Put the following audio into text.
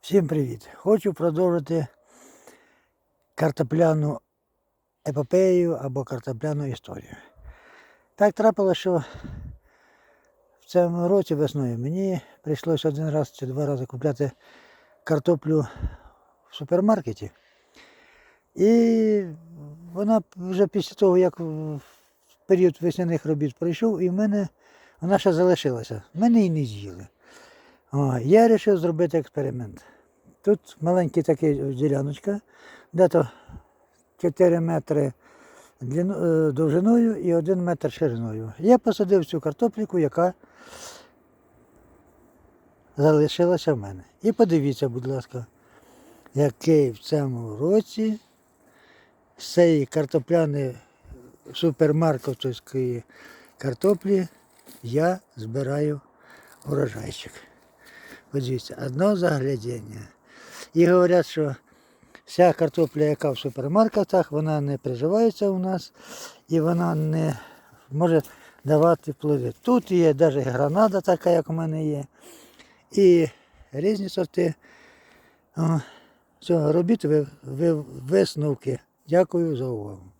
Всім привіт! Хочу продовжити картопляну епопею або картопляну історію. Так трапилося, що в цьому році весною мені прийшлося один раз чи два рази купляти картоплю в супермаркеті. І вона вже після того, як період весняних робіт пройшов, і в мене вона ще залишилася. Мене її не з'їли. О, я вирішив зробити експеримент. Тут маленька така діляночка, де-то 4 метри е, довжиною і 1 метр шириною. Я посадив цю картопліку, яка залишилася в мене. І подивіться, будь ласка, який в цьому році з цієї картопляної супермаркетовської картоплі я збираю урожайчик. Подивіться, одно заглядіння. І говорять, що вся картопля, яка в супермаркетах, вона не приживається у нас і вона не може давати плоди. Тут є навіть гранада така, як у мене є. І різні сорти. О, все, робіть ви, ви висновки. Дякую за увагу.